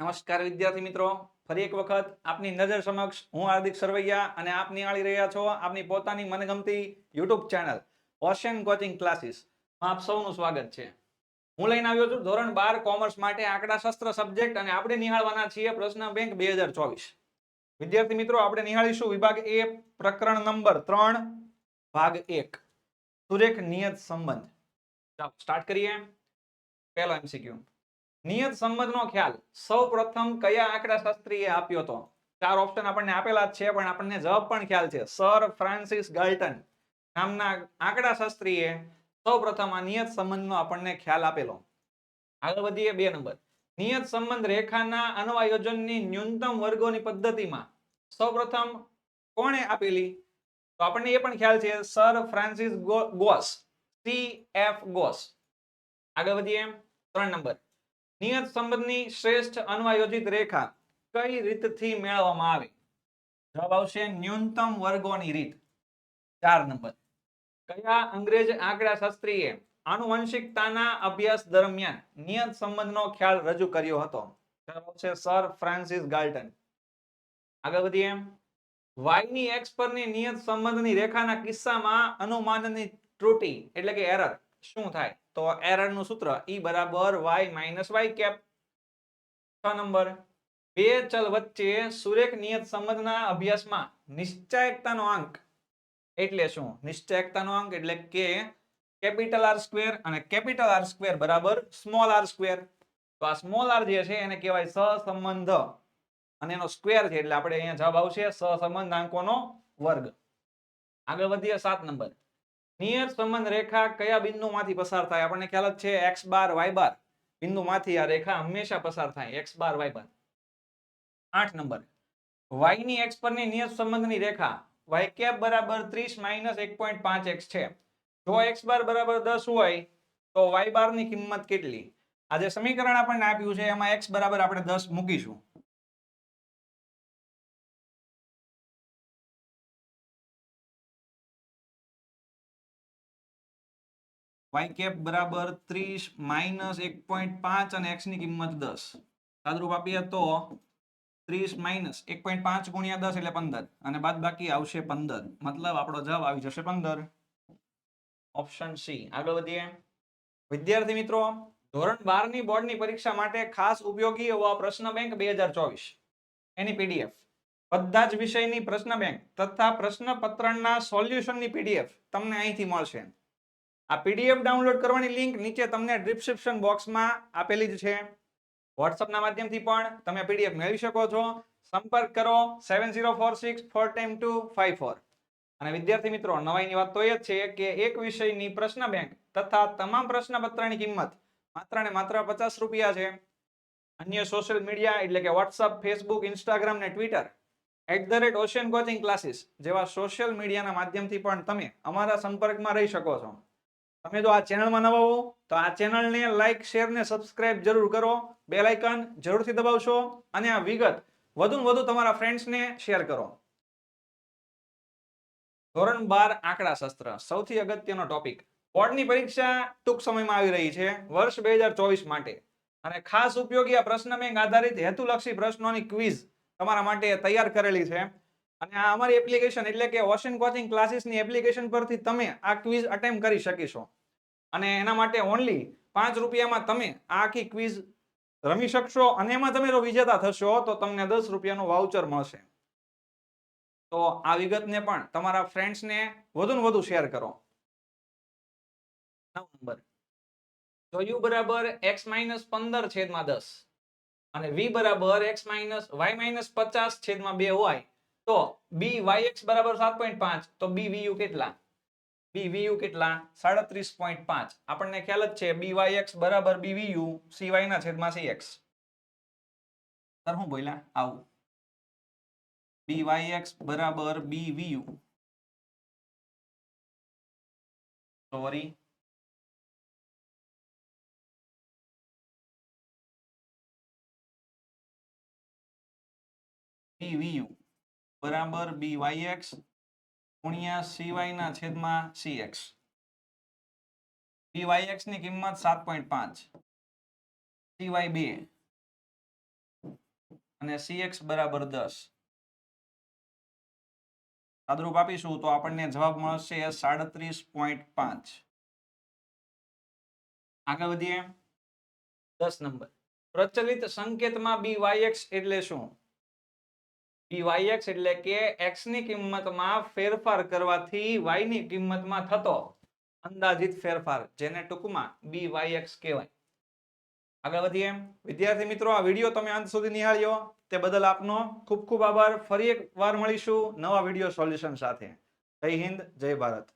નમસ્કાર વિદ્યાર્થી મિત્રો. ફરી એક વખત આપની નજર સમક્ષ હું હાર્દિક સરવૈયા અને આપ નિહાળી રહ્યા છો આપની પોતાની મનગમતી YouTube channel ocean coaching classes. આપ સૌનું સ્વાગત છે. હું લઈને આવ્યો છું ધોરણ બાર કોમર્સ માટે આંકડાશાસ્ત્ર સબ્જેક્ટ અને આપણે નિહાળવાના છીએ પ્રશ્ન બેંક બે હજાર ચોવીસ. વિદ્યાર્થી મિત્રો, આપણે નિહાળીશું વિભાગ એ, પ્રકરણ નંબર ત્રણ, ભાગ એક. સુરેખ નિયત સંબંધ. ચાલો સ્ટાર્ટ કરીએ. પહેલો એમસીક્યુ નિયત સંબંધનો ખ્યાલ. સૌ પ્રથમ કયા આંકડાશાસ્ત્રીએ આપ્યો હતો ચાર ઓપ્શન આપણને આપેલા જ છે, પણ આપણને જવાબ પણ ખ્યાલ છે. સર ફ્રાન્સિસ ગાલ્ટન નામના આંકડાશાસ્ત્રીએ સૌ પ્રથમ આ નિયત સંબંધનો આપણને ખ્યાલ આપેલો. આગળ વધીએ બે નંબર. નિયત સંબંધ રેખાના અન્વયોજનની ન્યૂનતમ વર્ગોની પદ્ધતિમાં સૌ પ્રથમ કોણે આપેલી? તો આપણને એ પણ ખ્યાલ છે, Sir Francis Goss. C F Goss. આગળ વધીએ. ત્રણ નંબર. નિયત સંબંધની શ્રેષ્ઠ અન્વયોજિત રેખા કઈ રીતથી મેળવવામાં આવે? જવાબ આવશે ન્યૂનતમ વર્ગોની રીત. ચાર નંબર. કયા અંગ્રેજ આંકડા શાસ્ત્રીએ આનુવંશિકતાના અભ્યાસ દરમિયાન નિયત સંબંધનો ખ્યાલ રજૂ કર્યો હતો? જવાબ આવશે સર ફ્રાન્સિસ ગાલ્ટન. આગળ વધીએ. y ની x પરની નિયત સંબંધની રેખાના કિસ્સામાં અનુમાનની ત્રુટિ એટલે કે એરર. શું થાય? તો એરરનું સૂત્ર e બરાબર y માઇનસ y કેપ. છ નંબર. બે ચલ વચ્ચે સુરેખ નિયત સંબંધના અભ્યાસમાં નિશ્ચયકતાનો અંક એટલે શું? નિશ્ચયકતાનો અંક એટલે કે કેપિટલ આર સ્ક્વેર અને કેપિટલ આર સ્ક્વેર બરાબર સ્મોલ આર સ્ક્વેર તો આ સ્મોલ આર જે છે એને કહેવાય સહસંબંધ અને એનો સ્ક્વેર છે એટલે આપણે અહીંયા જવાબ આવશે સહસંબંધાંકોનો વર્ગ. આગળ વધીએ સાત નંબર. નિયત સંબંધ રેખા કયા બિંદુમાંથી પસાર થાય? આપણને ખ્યાલ જ છે એક્સ બાર, વાય બાર બિંદુમાંથી આ રેખા હંમેશા પસાર થાય. X bar, Y bar. આઠ નંબર. વાયની એક્સ પરની નિયત સંબંધની રેખા વાય કેપ બરાબર ત્રીસ માઇનસ એક પોઈન્ટ પાંચ એક્સ છે. જો એક્સ બાર બરાબર દસ હોય, તો વાય બારની કિંમત કેટલી? આ જે સમીકરણ આપણને આપ્યું છે, એમાં એક્સ બરાબર આપણે દસ મૂકીશું. Y કેપ બરાબર ત્રીસ માઇનસ એક પોઈન્ટ પાંચ અને ની કિંમત દસ. સાદરૂપ આપીએ તો ત્રીસ માઇનસ એક પોઈન્ટ પાંચ ગુણ્યા દસ એટલે પંદર. અને બાદ બાકી આવશે પંદર. મતલબ આપણો જવાબ આવી જશે પંદર. Option C. આગળ વધીએ. વિદ્યાર્થી મિત્રો, ધોરણ બારની બોર્ડની પરીક્ષા માટે ખાસ ઉપયોગી એવો પ્રશ્ન બેંક બે હજાર ચોવીસ. એની પીડીએફ બધા જ વિષયની પ્રશ્ન બેંક તથા પ્રશ્ન પત્રના સોલ્યુશનની પીડીએફ તમને અહીંથી મળશે. આ પીડીએફ ડાઉનલોડ કરવાની લિંક નીચે તમને ડિસ્ક્રિપ્શન બોક્સમાં આપેલી જ છે. વોટ્સઅપના માધ્યમથી પણ તમે પીડીએફ મેળવી શકો છો. સંપર્ક કરો seven zero four six four time two five four અને વિદ્યાર્થી મિત્રો, નવાઈની વાત તો એ જ છે કે એક વિષયની પ્રશ્ન બેંક તથા તમામ પ્રશ્નપત્રની કિંમત માત્ર ને માત્ર પચાસ રૂપિયા છે. અન્ય સોશિયલ મીડિયા એટલે કે વોટ્સઅપ ફેસબુક ઇન્સ્ટાગ્રામ ને Twitter at the rate Ocean Coaching Classes જેવા સોશિયલ મીડિયાના માધ્યમથી પણ તમે અમારા સંપર્કમાં રહી શકો છો. તમે જો આ ચેનલમાં નવા હો, તો આ ચેનલને લાઇક શેર ને સબસ્ક્રાઇબ જરૂર કરો. બે લાઇકન જરૂરથી દબાવશો અને આ વિગત વધુ વધુ તમારા ફ્રેન્ડ્સને શેર કરો. ધોરણ બાર આંકડા શસ્ત્ર, સૌથી અગત્યનો ટોપિક બોર્ડની પરીક્ષા ટૂંક સમયમાં આવી રહી છે, વર્ષ બે હજાર ચોવીસ માટે. અને ખાસ ઉપયોગી આ પ્રશ્ન બેંક આધારિત હેતુલક્ષી પ્રશ્નોની ક્વિઝ તમારા માટે તૈયાર કરેલી છે. અને આ અમારી એપ્લિકેશન એટલે કે ઓશન કોચિંગ ક્લાસીસની એપ્લિકેશન પરથી તમે આ ક્વિઝ અટેમ્પ કરી શકીશો. અને એના માટે ઓનલી પાંચ રૂપિયામાં તમે આ આખી ક્વિઝ રમી શકશો અને એમાં તમે વિજેતા થશો તો તમને દસ રૂપિયાનું વાઉચર મળશે. તો આ વિગતને પણ તમારા ફ્રેન્ડ્સને વધુ ને વધુ શેર કરો. નવ નંબર જો યુ બરાબર એક્સ માઇનસ પંદર છેદમાં દસ અને વી બરાબર એક્સ માઇનસ વાય માઇનસ પચાસ છેદમાં બે હોય તો બી વાય એક્સ બરાબર સાત પોઈન્ટ પાંચ તો બી વી યુ કેટલા? બી વી યુ કેટલા? સાડત્રીસ પોઈન્ટ પાંચ. આપણને ખ્યાલ જ છે બી વાય એક્સ બરાબર બી વી યુ સી ના છેદમાં સી સર, હું બોલ્યા? આવું. બી એક્સ બરાબર બી સોરી બી બરાબર બી વાય એક્સ ગુણ્યા સીવાય ના છેદમાં સી એક્સ બી વાય એક્સની કિંમત સાત પોઈન્ટ પાંચ. સી વાય બે. અને સી એક્સ બરાબર દસ. સાદરૂપ આપીશું તો આપણને જવાબ મળશે સાડત્રીસ પોઈન્ટ પાંચ. આગળ વધીએ. દસ નંબર. પ્રચલિત સંકેતમાં બી વાય એક્સ એટલે શું? એક્સ એટલે કે એક્સની કિંમતમાં ફેરફાર કરવાથી વાયની કિંમતમાં થતો અંદાજિત ફેરફાર, જેને ટૂંકમાં એક્સ કહેવાય. આગળ વધીએ. વિદ્યાર્થી મિત્રો, આ વીડિયો તમે અંત સુધી નિહાળ્યો. તે બદલ આપનો ખૂબ ખૂબ આભાર. ફરી એક વાર મળીશું નવા વીડિયો સોલ્યુશન સાથે. જય હિન્દ, જય ભારત.